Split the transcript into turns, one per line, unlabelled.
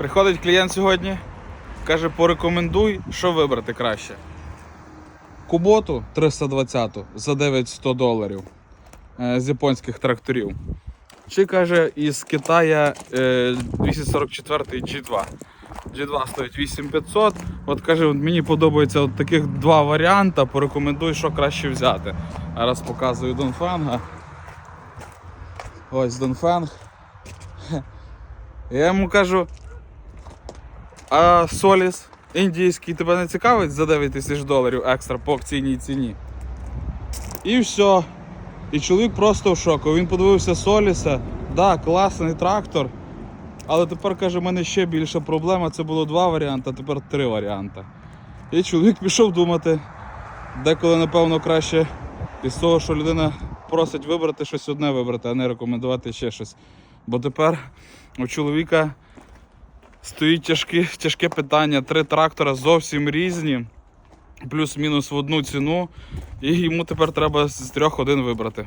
Приходить клієнт сьогодні, каже, порекомендуй, що вибрати краще. Куботу 320 за 9100 доларів е, з японських тракторів. Чи каже із Китая е, 244 G2. G2 стоїть 8500. От каже, мені подобається от таких два варіанти. Порекомендуй, що краще взяти. Зараз показую Донфенга. Ось Донфенг. Я йому кажу, а Соліс індійський тебе не цікавить за 9 тисяч доларів екстра по акційній ціні. І все. І чоловік просто в шоку. Він подивився Соліса. Да, класний трактор. Але тепер каже, в мене ще більша проблема. Це було два варіанти, а тепер три варіанти. І чоловік пішов думати, деколи, напевно, краще із того, що людина просить вибрати щось одне вибрати, а не рекомендувати ще щось. Бо тепер у чоловіка стоїть тяжке, тяжке питання. Три трактора зовсім різні, плюс-мінус в одну ціну. І йому тепер треба з трьох один вибрати.